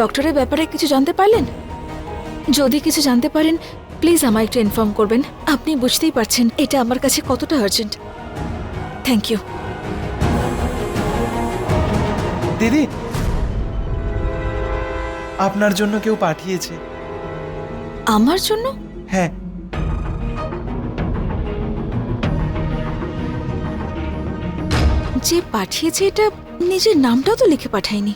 ডক্টরের ব্যাপারে কিছু জানতে পারলেন? যদি কিছু জানতে পারেন প্লিজ আমায় একটু ইনফর্ম করবেন। আপনি বুঝতেই পারছেন এটা আমার কাছে কতটা আর্জেন্ট থ্যাংক ইউ দিদি আপনার জন্য কেউ পাঠিয়েছে। আমার জন্য? হ্যাঁ। যে পাঠিয়েছে এটা নিজের নামটাও তো লিখে পাঠায়নি।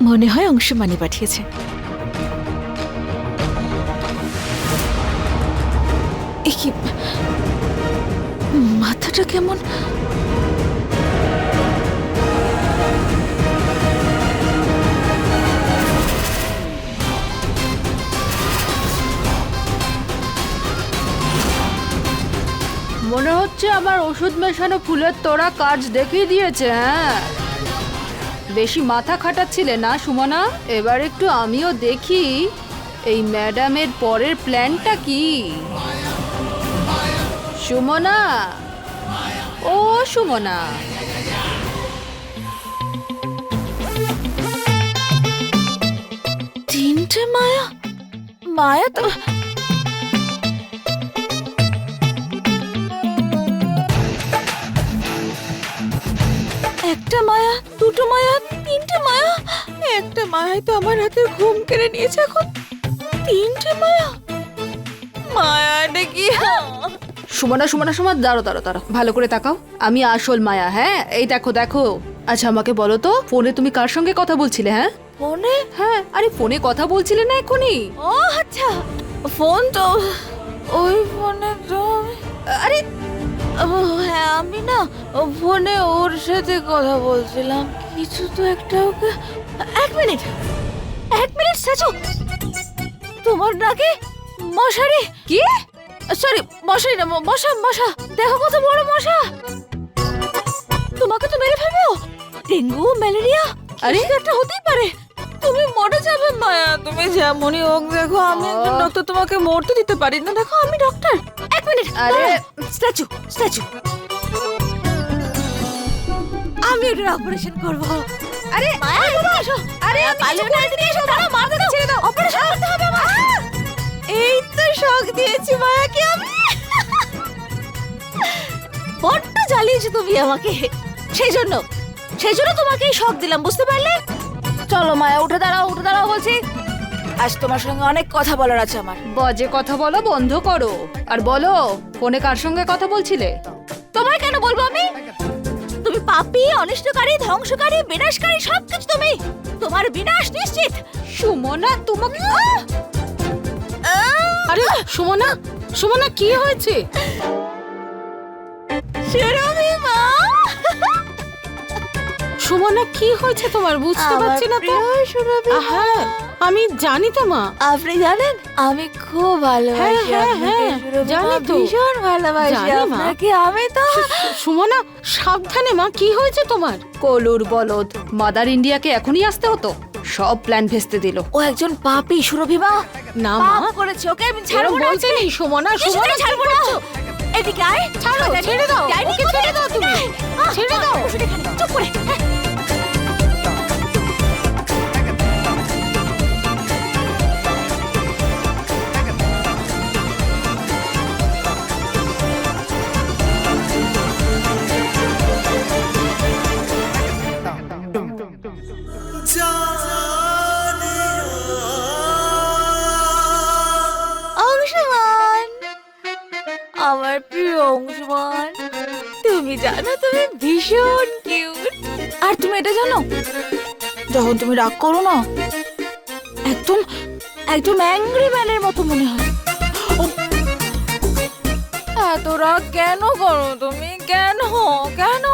মনে হয় অংশমানি পাঠিয়েছে। মাথাটা কেমন? মনে হচ্ছে আমার ওষুধ মেশানো ফুলের তোড়া কাজ দেখিয়ে দিয়েছে হ্যাঁ। বেশি মাথা খাটাচ্ছিলে না, সুমনা? এবার একটু আমিও দেখি, এই ম্যাডামের পরের প্ল্যানটা কি? সুমনা? ও, সুমনা। তিনটে মায়া? মায়া তো একটা মায়া দুটো মায়া তিনটে মায়া? একটা মায়াই তো আমার হাতের ঘুম কেড়ে নিয়েছে এখন। তিনটে মায়া? মায়াটা কি? সুমনা সুমনা সুমনা দাঁড়ো দাঁড়ো দাঁড়ো ভালো করে তাকাও। আমি আসল মায়া হ্যাঁ? এই দেখো দেখো। আচ্ছা আমাকে বলো তো ফোনে তুমি কার সঙ্গে কথা বলছিলে হ্যাঁ? ফোনে? হ্যাঁ আরে ফোনে কথা বলছিলে না এখনই? ও আচ্ছা। ফোন তো ওই ফোনে তো আরে আমি না ফোনে ওর সাথে কথা বলছিলাম। কিছু তো একটা ওকে এক মিনিট। এক মিনিট সাচু তোমার নাকি মশারি? কি? সরি মশারি না মশা মশা। দেখো কত বড় মশা। তোমাকে তো মেরে ফেলব। ডেঙ্গু ম্যালেরিয়া আরে। একটা হতেই পারে। তুমি মরে যাবে মায়া। তুমি যেমনই হোক দেখো আমি একজন। ডক্টর তোমাকে মরতে দিতে পারি না। দেখো আমি ডক্টর। এক মিনিট। আরে। Statue statue. আমি ওটার অপারেশন করব। আরে আরে আমি করে দিতে এসো। দাঁড়াও মারতে দাও ছেড়ে দাও। অপারেশন করতে হবে আমার এই তো শখ দিয়েছি মায়াকে আমি। বড্ড জ্বালিয়েছো তুমি আমাকে। সেই জন্য সেই জন্য তোমাকে এই শখ দিলাম বুঝতে পারলে? চলো মায়া উঠে দাঁড়াও উঠে দাঁড়াও বলছি। আজ তোমার সঙ্গে অনেক কথা বলার আছে আমার। বাজে কথা বলো বন্ধ করো। আর বলো ফোনে কার সঙ্গে কথা বলছিলে? কেন বলব আমি? তুমি পাপী অনিষ্টকারী ধ্বংসকারী বিনাশকারী সবকিছু তুমি। তোমার বিনাশ নিশ্চিত। সুমনা তোমাকে আরে সুমনা সুমনা কি হয়েছে? সুরভি মা! সুমনা কি হয়েছে তোমার? বুঝতে পারছি না তো। হ্যাঁ আমি জানি তো মা। আপনি জানেন? আমি খুব ভালোবাসি হ্যাঁ, আপনাকে, হ্যাঁ, সুরভি জানি মা, তো। ভীষণ ভালোবাসি জানি, মা। আপনাকে আমি তো সুমনা সাবধানে মা কি হয়েছে তোমার? কলুর বলদ মাদার ইন্ডিয়াকে এখনই আসতে হতো। সব প্ল্যান ভেস্তে দিল। ও একজন পাপী সুরভি মা। না মা। পাপ করেছে ওকে আমি এরম ছাড়বো না বলতে নেই সুমনা সুমনা কিছুতেই ছাড়বো না। এদিকে আয়। ছাড়ো, ছেড়ে দাও, ওকে ছেড়ে দাও তুমি। ছেড়ে দাও। চুপ করে। হ্যাঁ। জানো, তুমি ভীষণ কিউট আর তুমি এটা জানো, যখন তুমি রাগ করো না, একদম একদম অ্যাংরি ম্যানের মতো মনে হয়। এত রাগ কেন করো তুমি? কেন? কেন?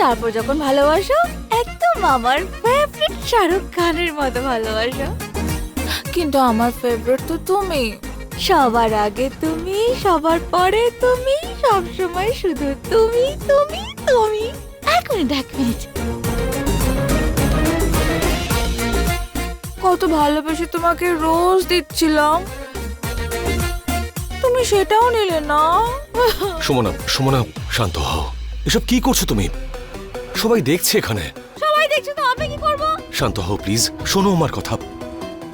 তারপর যখন ভালোবাসো, একদম আমার ফেভারিট শাহরুখ খানের মতো ভালোবাসো। কিন্তু আমার ফেভারিট তো তুমি। সবার আগে তুমি সবার পরে তুমি সব সময় শুধু তুমি তুমি তুমি। এক মিনিট এক মিনিট। কত ভালোবেসে তোমাকে রোজ দিচ্ছিলাম। তুমি সেটাও নিলে না। সুমনা সুমনা শান্ত হও। এসব কি করছ তুমি? সবাই দেখছে এখানে। সবাই দেখছ তো আমি কি করব? শান্ত হও প্লিজ। শোনো আমার কথা।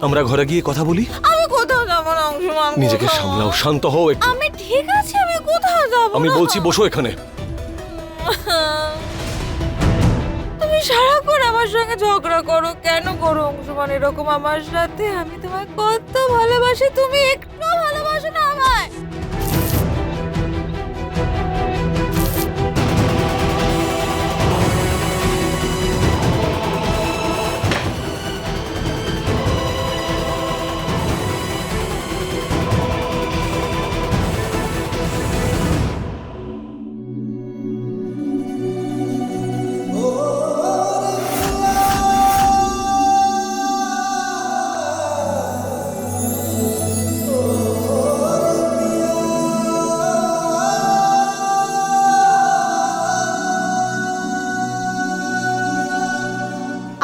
আমরা ঘরে গিয়ে কথা বলি? আমি না অংশমান নিজেকে। সামলাও শান্ত হও একটু। আমি ঠিক আছে আমি কোথাও যাব আমি বলছি বসো এখানে। তুমি সারাক্ষণ আমার সঙ্গে ঝগড়া করো কেন করো অংশমান এরকম আমার সাথে? আমি তোমায় কত ভালোবাসি তুমি একটু ভালোবাসো না আমায়।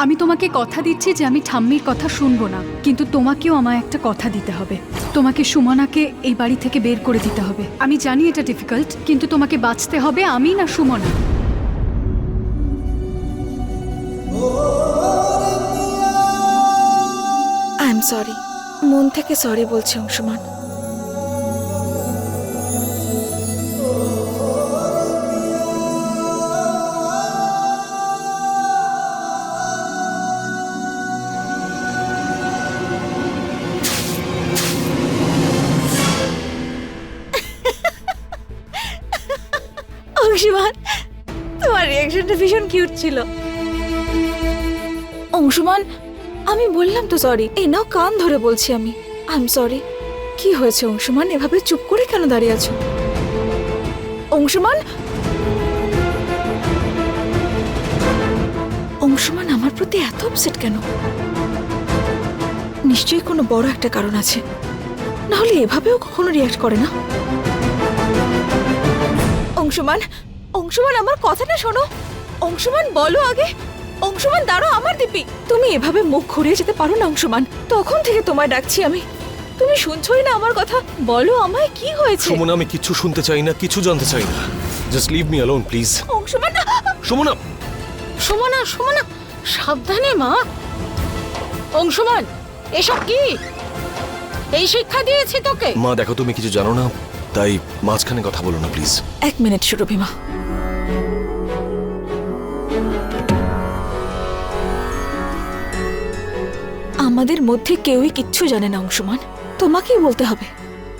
আমি তোমাকে কথা দিচ্ছি যে আমি ঠাম্মির কথা শুনব না, কিন্তু তোমাকেও আমায় একটা কথা দিতে হবে। তোমাকে সুমনাকে এই বাড়ি থেকে বের করে দিতে হবে। আমি জানি এটা ডিফিকাল্ট কিন্তু তোমাকে বাঁচতে হবে আমি না সুমনা। সরি মন থেকে সরি বলছি অংশমান। অংশুমান, তোমার রিয়াকশনটা ভীষণ কিউট ছিল। অংশুমান, আমি বললাম তো সরি এই নাও কান ধরে বলছি আমি। আই এম সরি কি হয়েছে অংশুমান? এভাবে চুপ করে কেন দাঁড়িয়ে আছো? অংশুমান? অংশুমান, আমার প্রতি এত আপসেট কেন? নিশ্চয়ই কোনো বড় একটা কারণ আছে। না হলে এভাবেও কখনো রিয়াক্ট করে না? অংশুমান অংশমান আমার কথাটা শোনো। অংশমান বলো আগে। অংশমান দাঁড়ো আমার দিপি তুমি এভাবে মুখ ঘুরিয়ে যেতে পারো না অংশমান। তখন থেকে তোমায় ডাকছি আমি। তুমি শুনছোই না আমার কথা। বলো আমায় কি হয়েছে? সুমনা আমি কিছু শুনতে চাই না কিছু জানতে চাই না। Just leave me alone please Anshuman Sumana! Sumana Sumana সাবধানে মা। অংশমান এসব কি? এই শিক্ষা দিয়েছি তোকে। মা দেখো তুমি কিছু জানো না? তাই মাঝখানে কথা বলো না প্লিজ এক মিনিট সুরভিমা। আমাদের মধ্যে কেউই কিচ্ছু জানে না অংশমান। তোমাকেই বলতে হবে।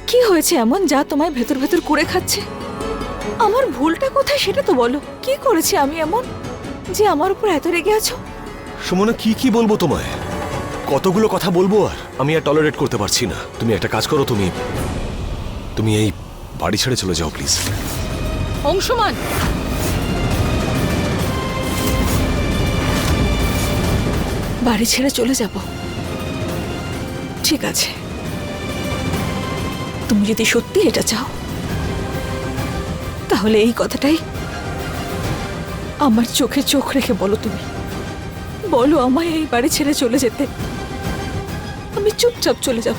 কি হয়েছে এমন যা তোমায় ভেতর ভেতর করে খাচ্ছে? আমার ভুলটা কোথায় সেটা তো বলো। কি করেছি আমি এমন যে আমার উপর এত রেগে আছো? সুমনা কি কি বলব তোমায়? কতগুলো কথা বলব আর? আমি আর টলারেট করতে পারছি না। তুমি একটা কাজ করো তুমি তুমি এই বাড়ি ছেড়ে চলে যাও প্লিজ অংশমান! বাড়ি ছেড়ে চলে যাব। ঠিক আছে। তুমি যদি সত্যি এটা চাও তাহলে এই কথাটাই আমার চোখে চোখ রেখে বলো তুমি। বলো আমায় এই বাড়ি ছেড়ে চলে যেতে। আমি চুপচাপ চলে যাব।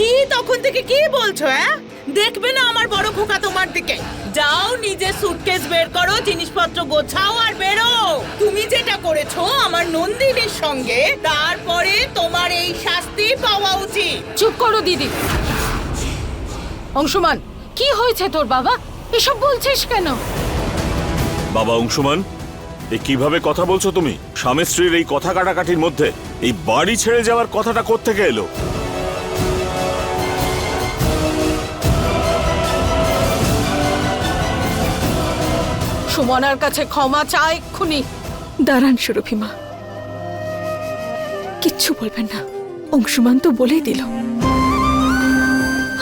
কি? তখন থেকে কি বলছো হ্যাঁ দেখবে না আমার বড় খোকা তোমার দিকে। যাও নিজের সুটকেস বের করো জিনিসপত্র গোছাও আর বেরো। তুমি যেটা করেছ আমার নন্দিনীর সঙ্গে তারপরে তোমার এই শাস্তি পাওয়া উচিত। চুপ করো দিদি। অংশমান কি হয়েছে তোর বাবা? এসব বলছিস কেন? বাবা অংশমান এই কীভাবে কথা বলছো তুমি? স্বামী স্ত্রীর এই কথা কাটাকাটির মধ্যে এই বাড়ি ছেড়ে যাওয়ার কথাটা কোত্থেকে এলো? সুমনার কাছে ক্ষমা চা এক্ষুনি দাঁড়ান সুরভিমা কিচ্ছু বলবেন না। অংশুমান তো বলেই দিল।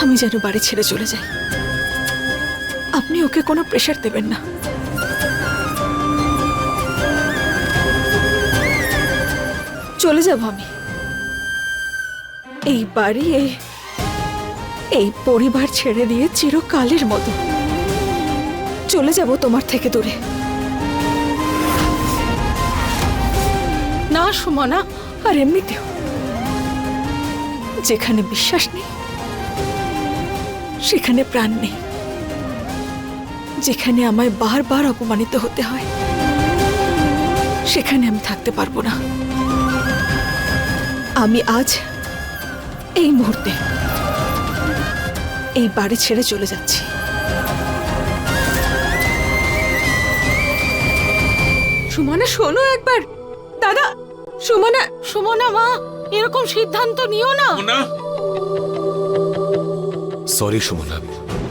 আমি যেন বাড়ি ছেড়ে চলে যাই। আপনি ওকে কোনো প্রেশার দেবেন না। চলে যাব আমি। এই বাড়ি এই পরিবার ছেড়ে দিয়ে চিরকালের মতো। চলে যাব তোমার থেকে দূরে। না সুমনা, আর এমনিতেও যেখানে বিশ্বাস নেই, সেখানে প্রাণ নেই। যেখানে আমায় বারবার অপমানিত হতে হয়, সেখানে আমি থাকতে পারব না। আমি আজ এই মুহূর্তে এই বাড়ি ছেড়ে চলে যাচ্ছি। সুমনা শোনো একবার। দাদা সুমনা সুমনা মা এরকম সিদ্ধান্ত নিও না। সরি সুমনা।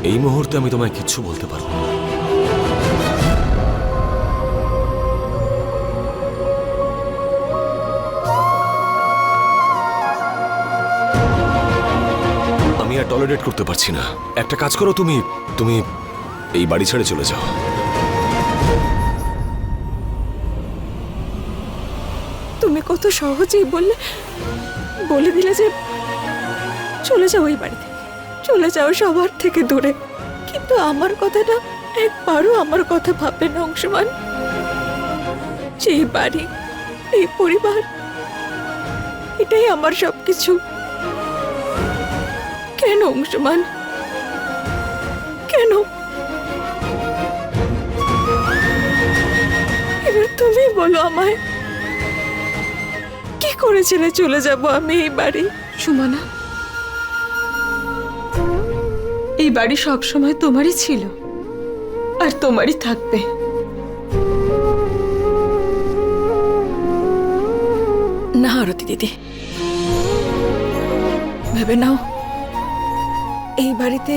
এই মুহূর্তে আমি তোমায় কিচ্ছু বলতে পারব না। আমি আর টলারেট করতে পারছি না। একটা কাজ করো তুমি তুমি এই বাড়ি ছেড়ে চলে যাও। তুমি কত সহজেই বললে, বলে দিলে যে চলে যাও এই বাড়িতে চলে যাও সবার থেকে দূরে। কিন্তু আমার কথাটা একবারও আমার কথা ভাববে না, অংশমান। যে বাড়ি, এই পরিবার, এটাই আমার সবকিছু। কেন, অংশমান? কেন? এবার তুমি বলো আমায়। করে ছেড়ে চলে যাব আমি এই বাড়ি। সুমনা এই বাড়ি সব সময় তোমারই ছিল আর তোমারই থাকবে। না আরতি দিদি। ভেবে নাও এই বাড়িতে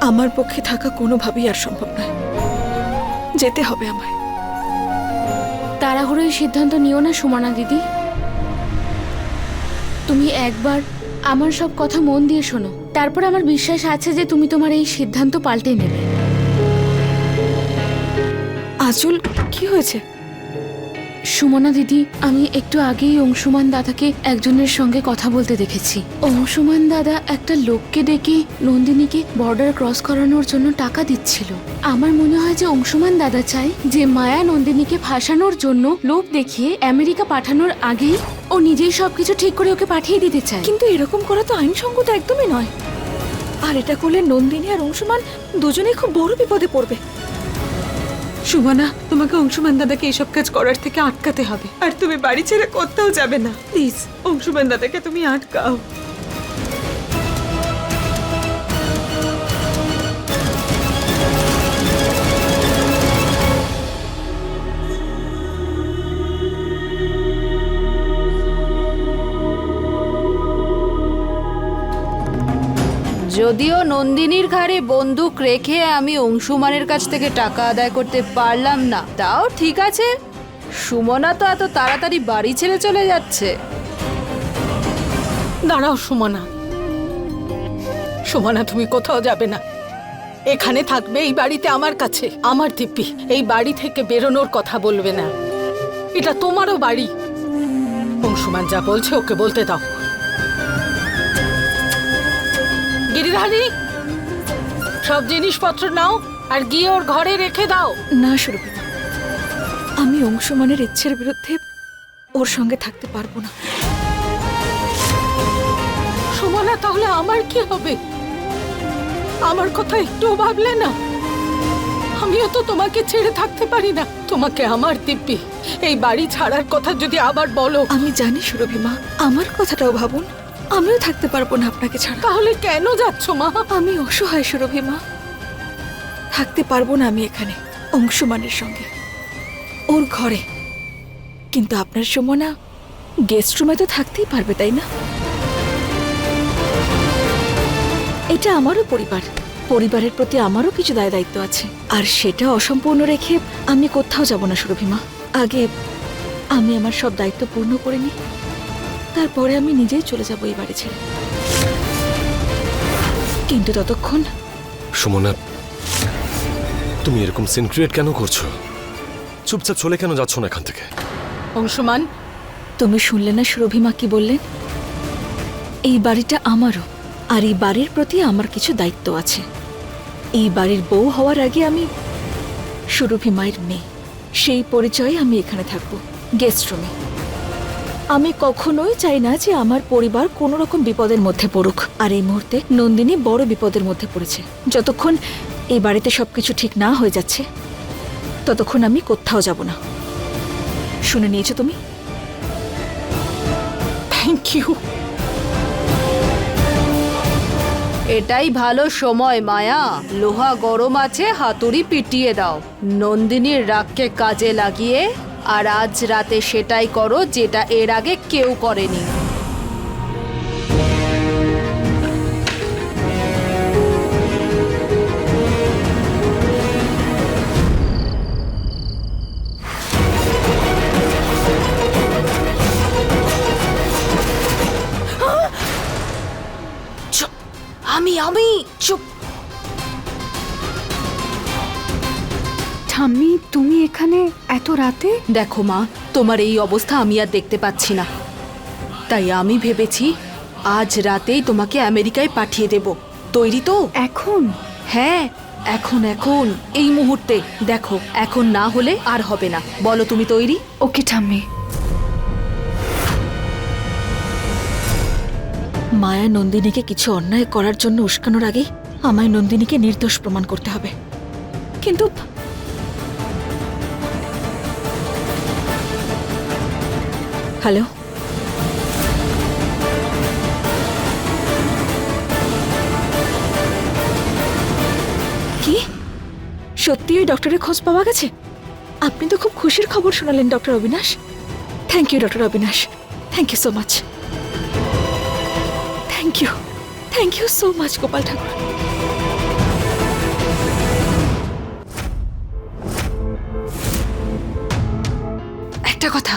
আমার পক্ষে থাকা কোনোভাবেই আর সম্ভব নয়। যেতে হবে আমায়। তাড়াহুড়োই সিদ্ধান্ত নিও না সুমনা দিদি। তুমি একবার আমার সব কথা মন দিয়ে শোনো। তারপর আমার বিশ্বাস আছে যে তুমি তোমার এই সিদ্ধান্ত পাল্টে নেবে। আচল, কি হয়েছে? সুমনা দিদি, আমি একটু আগেই অংশুমান দাদাকে একজনের সঙ্গে কথা বলতে দেখেছি। অংশুমান দাদা একটা লোককে ডেকে নন্দিনীকে বর্ডার ক্রস করানোর জন্য টাকা দিচ্ছিল। আমার মনে হয় যে অংশুমান দাদা চায় যে মায়া নন্দিনীকে ফাঁসানোর জন্য লোভ দেখিয়ে আমেরিকা পাঠানোর আগেই ও নিজেই সবকিছু ঠিক করে ওকে পাঠিয়ে দিতে চায়। কিন্তু এরকম করা তো আইনসঙ্গত একদমই নয়। আর এটা করলে নন্দিনী আর অংশুমান দুজনেই খুব বড় বিপদে পড়বে। সুমনা, তোমাকে অংশুমান দাদাকে এইসব কাজ করার থেকে আটকাতে হবে। আর তুমি বাড়ি ছেড়ে কোথাও যাবে না। প্লিজ অংশুমান দাদাকে তুমি আটকাও। যদিও নন্দিনীর ঘাড়ে বন্দুক রেখে আমি অংশুমানের কাছ থেকে টাকা আদায় করতে পারলাম না। তাও ঠিক আছে। সুমনা তো এত তাড়াতাড়ি বাড়ি ছেড়ে চলে যাচ্ছে। দাঁড়াও সুমনা। সুমনা, তুমি কোথাও যাবে না। এখানে থাকবে এই বাড়িতে আমার কাছে, আমার দিব্যি। এই বাড়ি থেকে বেরোনোর কথা বলবে না। এটা তোমারও বাড়ি। অংশুমান যা বলছে ওকে বলতে দাও। গিরিধারী সব জিনিসপত্র নাও আর গিয়ে ওর ঘরে রেখে দাও। না সুরভি আমি অংশমানের ইচ্ছের বিরুদ্ধে ওর সঙ্গে থাকতে পারব না। সুমনা তাহলে আমার কি হবে? আমার কথা একটুও ভাবলে না। আমিও তো তোমাকে ছেড়ে থাকতে পারি না। তোমাকে আমার দিব্যি এই বাড়ি ছাড়ার কথা যদি আবার বলো। আমি জানি সুরভি মা আমার কথাটাও ভাবুন। আমিও থাকতে পারব না আপনাকে ছাড়া। তাহলে কেন যাচ্ছ মা? আমি অসহায় সুরভি মা। থাকতে পারব না আমি এখানে অংশমানের সঙ্গে। ওর ঘরে। কিন্তু আপনার সমনা গেস্ট রুমে তো থাকতেই পারবে তাই না? এটা আমারও পরিবার। পরিবারের প্রতি আমারও কিছু দায় দায়িত্ব আছে। আর সেটা অসম্পূর্ণ রেখে আমি কোথাও যাব না সুরভিমা আগে আমি আমার সব দায়িত্ব পূর্ণ করে নিই। তারপরে আমি নিজেই চলে যাব এই বাড়ি ছেড়ে। কিন্তু ততক্ষণ সুমনা তুমি এরকম সিন ক্রিয়েট কেন করছ? চুপচাপ চলে কেন যাচ্ছ না এখান থেকে? অংশমান তুমি শুনলে না সুরভিমা কি বললেন? এই বাড়িটা আমারও আর এই বাড়ির প্রতি আমার কিছু দায়িত্ব আছে। এই বাড়ির বউ হওয়ার আগে আমি সুরভি মায়ের মেয়ে। সেই পরিচয়ে আমি এখানে থাকব গেস্ট রুমে আমি কখনোই চাই না যে আমার পরিবার কোনো রকম বিপদের মধ্যে পড়ুক। আর এই মুহূর্তে নন্দিনী বড় বিপদের মধ্যে পড়েছে। যতক্ষণ এই বাড়িতে সবকিছু ঠিক না হয়ে যাচ্ছে, ততক্ষণ আমি কোথাও যাব না। শুনে নিয়েছো তুমি? থ্যাংক ইউ এটাই ভালো সময়, মায়া। লোহা গরম আছে, হাতুড়ি পিটিয়ে দাও। নন্দিনীর রাগকে কাজে লাগিয়ে আর আজ রাতে সেটাই করো যেটা এর আগে কেউ করেনি। রাতে? দেখো মা তোমার এই অবস্থা আমি আর দেখতে পাচ্ছি না। তাই আমি ভেবেছি আজ রাতেই তোমাকে আমেরিকায় পাঠিয়ে দেব। তৈরি তো? এখন? হ্যাঁ এখন এখন এই মুহূর্তে। দেখো এখন না হলে আর হবে না। বলো তুমি তৈরি? ওকে ঠাম্মি। মায়া নন্দিনীকে কিছু অন্যায় করার জন্য উস্কানোর আগেই আমায় নন্দিনীকে নির্দোষ প্রমাণ করতে হবে। কিন্তু হ্যালো। কি? সত্যি ওই ডক্টরের খোঁজ পাওয়া গেছে? আপনি তো খুব খুশির খবর শোনালেন doctor Abinash. Thank you doctor Abinash. Thank you so much thank you thank you so much Gopal Thakur. একটা কথা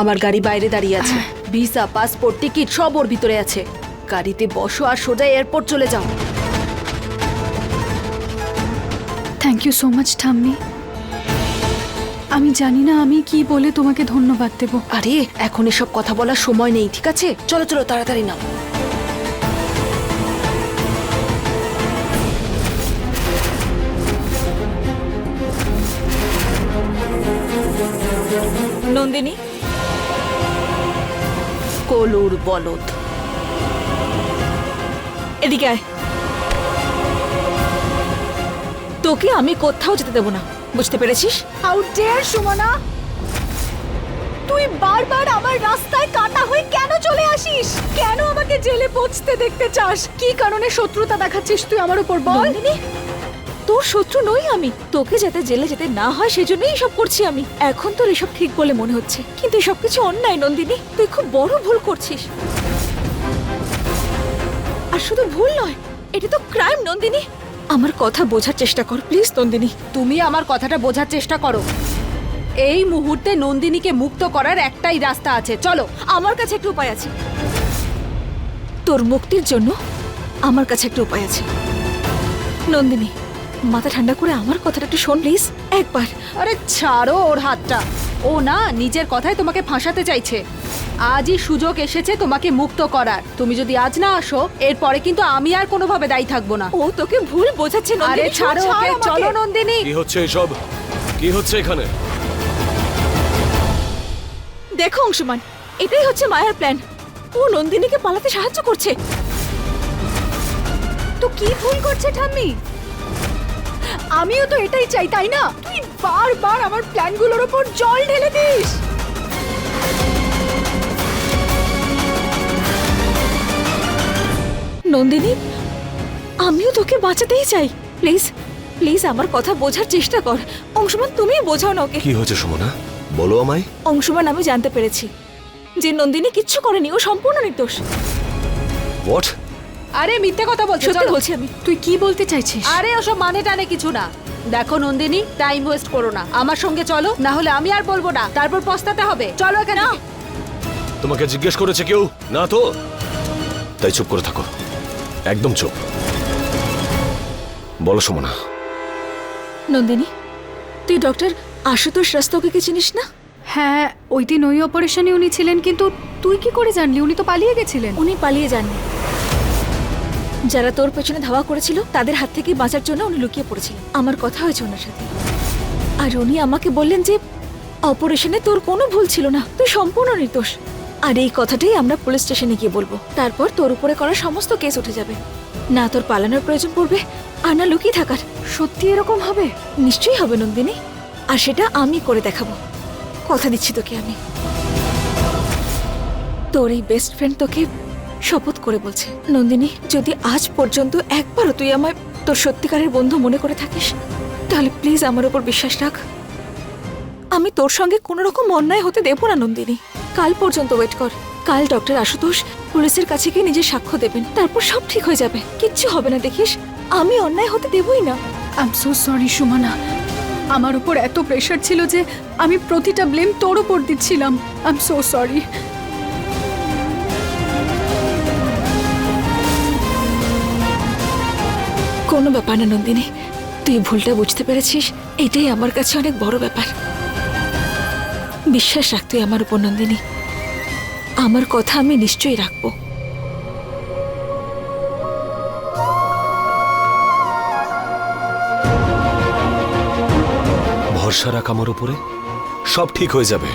আমার গাড়ি বাইরে দাঁড়িয়ে আছে। ভিসা পাসপোর্ট টিকিট সব ওর ভিতরে আছে। গাড়িতে বসো আর সোজা এয়ারপোর্ট চলে যাও। থ্যাংক ইউ সো মাচ ঠাম্মি। আমি জানি না আমি কি বলে তোমাকে ধন্যবাদ দেব। আরে এখন এসব কথা বলার সময় নেই ঠিক আছে? চলো চলো তাড়াতাড়ি নাও। নন্দিনী কলুর বলদ। এদিকে আয়। তোকে আমি কোথাও যেতে দেবো না বুঝতে পেরেছিস? How dare Sumana? তুই বারবার আমার রাস্তায় কাটা হয়ে কেন চলে আসিস? কেন আমাকে জেলে পৌঁছতে দেখতে চাস? কি কারণে শত্রুতা দেখাচ্ছিস তুই আমার উপর বল? তোর শত্রু নই আমি। তোকে যাতে জেলে যেতে না হয় সেজন্যই এসব করছি আমি। এখন তোর এসব ঠিক বলে মনে হচ্ছে। কিন্তু এসব কিছু অন্যায় নন্দিনী তুই খুব বড় ভুল করছিস। আর শুধু ভুল নয় এটা তো ক্রাইম নন্দিনী। আমার কথা বোঝার চেষ্টা কর প্লিজ নন্দিনী। তুমি আমার কথাটা বোঝার চেষ্টা করো। এই মুহূর্তে নন্দিনীকে মুক্ত করার একটাই রাস্তা আছে। চলো। আমার কাছে একটা উপায় আছে। তোর মুক্তির জন্য আমার কাছে একটা উপায় আছে। নন্দিনী মাথা ঠান্ডা করে আমার কথাটা একটু শোন প্লিজ একবার। আরে ছাড়ো ওর হাতটা। ও না নিজের কথায় তোমাকে ফাঁসাতে চাইছে। আজই সুযোগ এসেছে তোমাকে মুক্ত করার। তুমি যদি আজ না আসো এরপরে কিন্তু আমি আর কোনোভাবে দায়ী থাকব না। ও তোকে ভুল বোঝাচ্ছে আরে নন্দিনী ছাড়ো ছাড় ওকে চলো নন্দিনী। কি হচ্ছে এসব? কি হচ্ছে এখানে? দেখো অংশমান এটাই হচ্ছে মায়ার প্ল্যান ও নন্দিনীকে পালাতে সাহায্য করছে। তো কি ভুল করছে ঠাম্মি? আমিও তো এটাই চাই তাই না? তুই বারবার আমার প্ল্যানগুলোর উপর জল ঢেলে দিস। নন্দিনী আমিও তোকে বাঁচাতেই চাই। প্লিজ প্লিজ আমার কথা বোঝার চেষ্টা কর। অংশমান তুমিই বোঝাও না ওকে। কি হয়েছে সুমনা? বলো আমায়। অংশমান আমি জানতে পেরেছি যে নন্দিনী কিচ্ছু করেনি ও সম্পূর্ণ নির্দোষ। হোয়াট আরে মিথ্যে কথা বলছো সত্যি বলছি আমি। তুই কি বলতে চাইছিস? আরে ওসব মানে টানে কিছু না। দেখো নন্দিনী টাইম ওয়েস্ট করো না। আমার সঙ্গে চলো না হলে আমি আর বলব না। তারপর পস্তাতে হবে। চলো এখানে তোমাকে জিজ্ঞেস করেছে কেউ? না তো? তাই চুপ করে থাকো। একদম চুপ। বলো সুমনা। নন্দিনী তুই ডক্টর আশুতোষ রাস্তোকে চিনিস না? হ্যাঁ ওই দিন ওই অপারেশনে উনি ছিলেন কিন্তু তুই কি করে জানলি? উনি তো পালিয়ে গেছিলেন। উনি পালিয়ে যাননি। যারা তোর পেছনে ধাওয়া করেছিল, তাদের হাত থেকে বাঁচার জন্য উনি লুকিয়ে পড়েছিলেন। আমার কথা হয়েছে ওনার সাথে। আর উনি আমাকে বললেন যে, অপারেশনে তোর কোনো ভুল ছিল না, তুই সম্পূর্ণ নির্দোষ। আর এই কথাটাই আমরা পুলিশ স্টেশনে গিয়ে বলব। তারপর তোর উপরে করা সমস্ত কেস উঠে যাবে। না তোর পালানোর প্রয়োজন পড়বে, আর না লুকিয়ে থাকার। সত্যি এরকম হবে? নিশ্চয়ই হবে, নন্দিনী। আর সেটা আমি করে দেখাবো। কথা দিচ্ছি তোকে আমি। তোর এই বেস্ট ফ্রেন্ড তোকে শপথ করে বলছে, নন্দিনী, যদি আজ পর্যন্ত একবারও তুই আমায় তোর সত্যিকারের বন্ধু মনে করে থাকিস, তাহলে প্লিজ আমার উপর বিশ্বাস রাখ। আমি তোর সঙ্গে কোনো রকম অন্যায় হতে দেবো না, নন্দিনী। কাল পর্যন্ত ওয়েট কর। কাল ডক্টর আশুতোষ পুলিশের কাছে গিয়ে নিজের সাক্ষ্য দেবেন। তারপর সব ঠিক হয়ে যাবে। কিচ্ছু হবে না, দেখিস? আমি অন্যায় হতে দেবই না। I am so sorry Sumana. আমার উপর এত প্রেশার ছিল যে আমি প্রতিটা ব্লেম তোর উপর দিচ্ছিলাম। আই এম সো সরি কোনো ব্যাপার না, নন্দিনী। তুই ভুলটা বুঝতে পেরেছিস? এটাই আমার কাছে অনেক বড় ব্যাপার। বিশ্বাস রাখ তুই আমার উপর, নন্দিনী। আমার কথা আমি নিশ্চয়ই রাখব। ভরসা রাখ আমার উপরে। সব ঠিক হয়ে যাবে।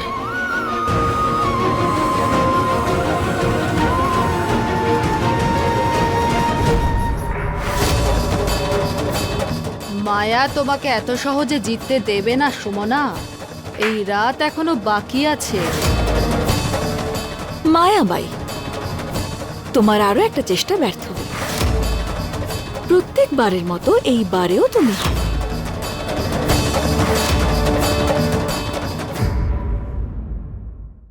মায়া তোমাকে এত সহজে জিততে দেবে না, সুমনা এই রাত এখনও বাকি আছে মায়া মায়াবাই তোমার আরও একটা চেষ্টা ব্যর্থ প্রত্যেকবারের মতো এইবারেও তুমি হারো।